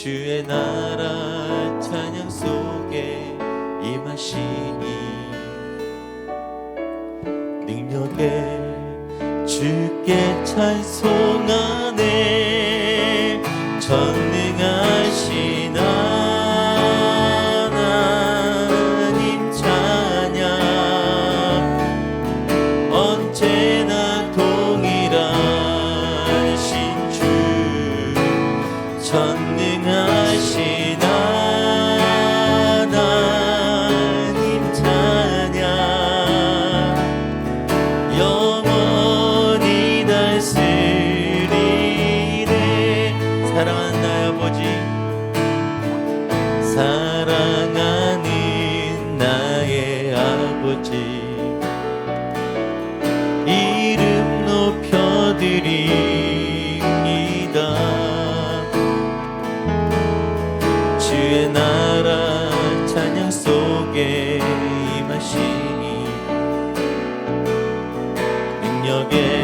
주의 나라 찬양 속에 임하시니 능력에 주께 찬송하 주의 나라 찬양 속에 임하시니. 능력에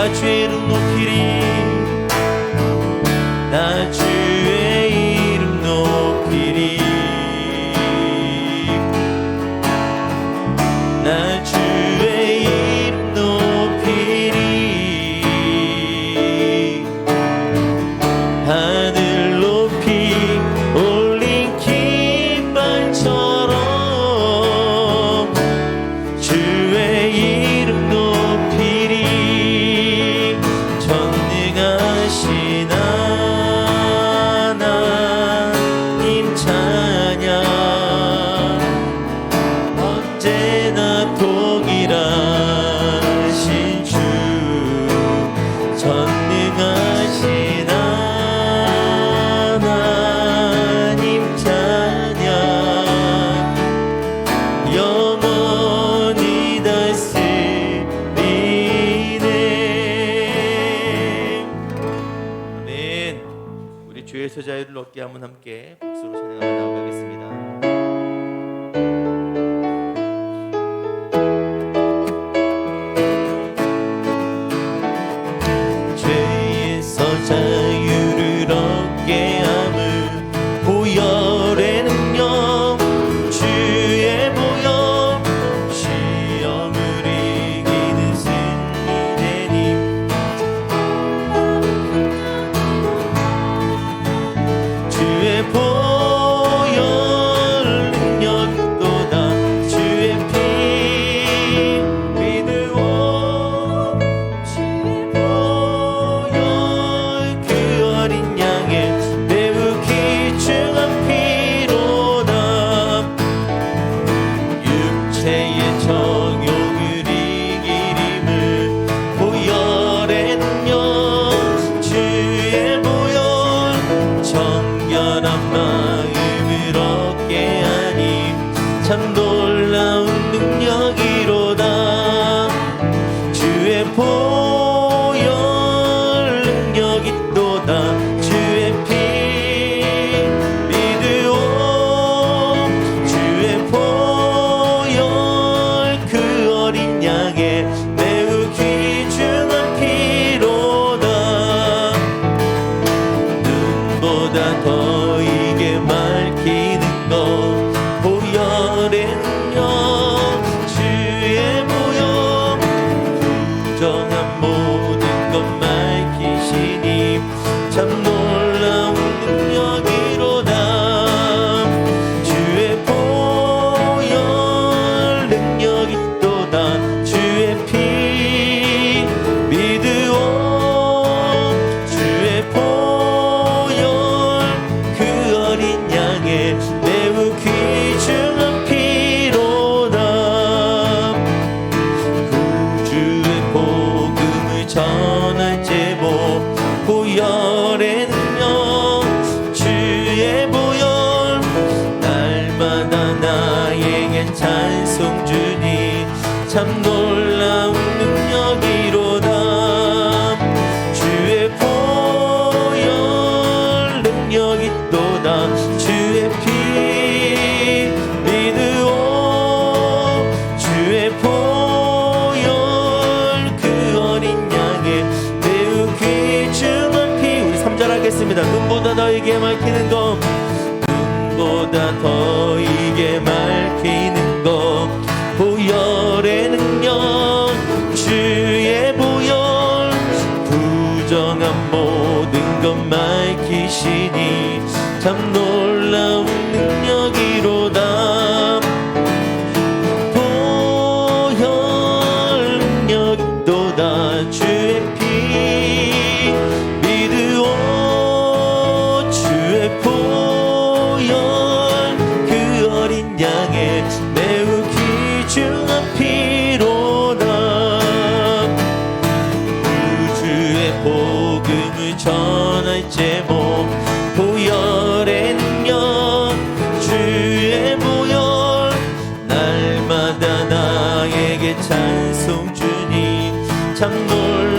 на Чорнокірі, на 저자유를 얻게 함은 함께 박수로 찬양합니다. 찬송 주니 참 놀라운 능력이로다. 주의 보혈 능력이 또다. 주의 피 믿으오. 주의 보혈 그 어린 양의 매우 귀중한 피. 우리 3절 하겠습니다. 눈보다 너에게 밝히는 것 눈보다 더 이게 밝히는 것. 보혈의 능력 주의 보혈. 부정한 모든 것 밝히시니 참놀 찬송 참놀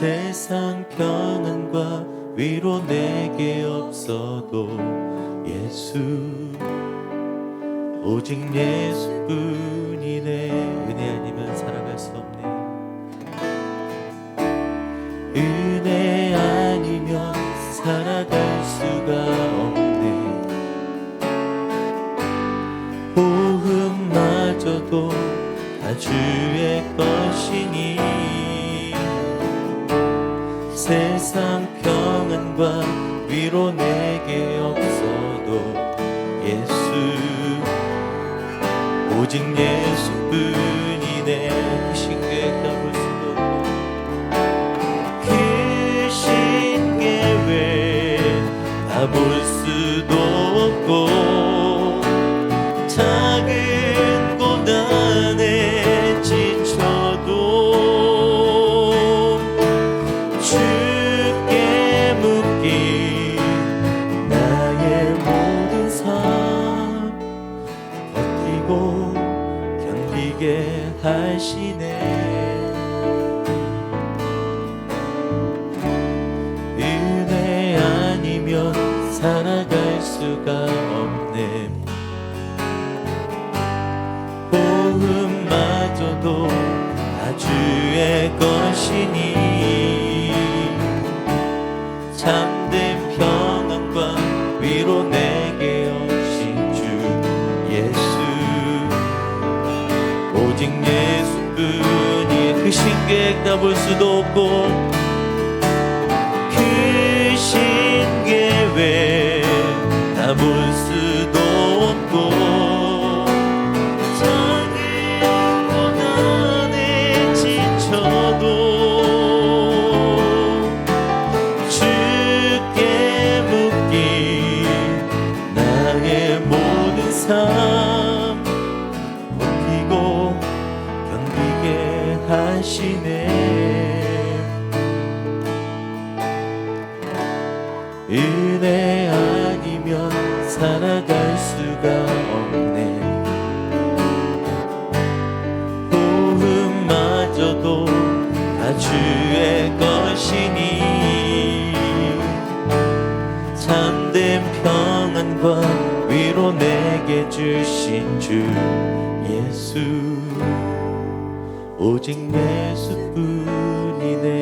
세상 평안과 위로 내게 없어도 예수 오직 예수뿐이네 은혜 아니면 살아갈 수 없네. 은혜 아니면 살아갈 수가 없네. 호흡마저도 다 주의 것이니 세상 평안과 위로 내게 없어도 예수 오직 예수뿐이네 살아갈 수가 없네. 호흡마저도 다 주의 것이니. 참된 평안과 위로 내게 오신 주 예수. 오직 예수뿐이 그 신계획 다볼 수도 없고 살아갈 수가 없네. 호흡마저도 다 주의 것이니. 참된 평안과 위로 내게 주신 주 예수. 오직 예수뿐이네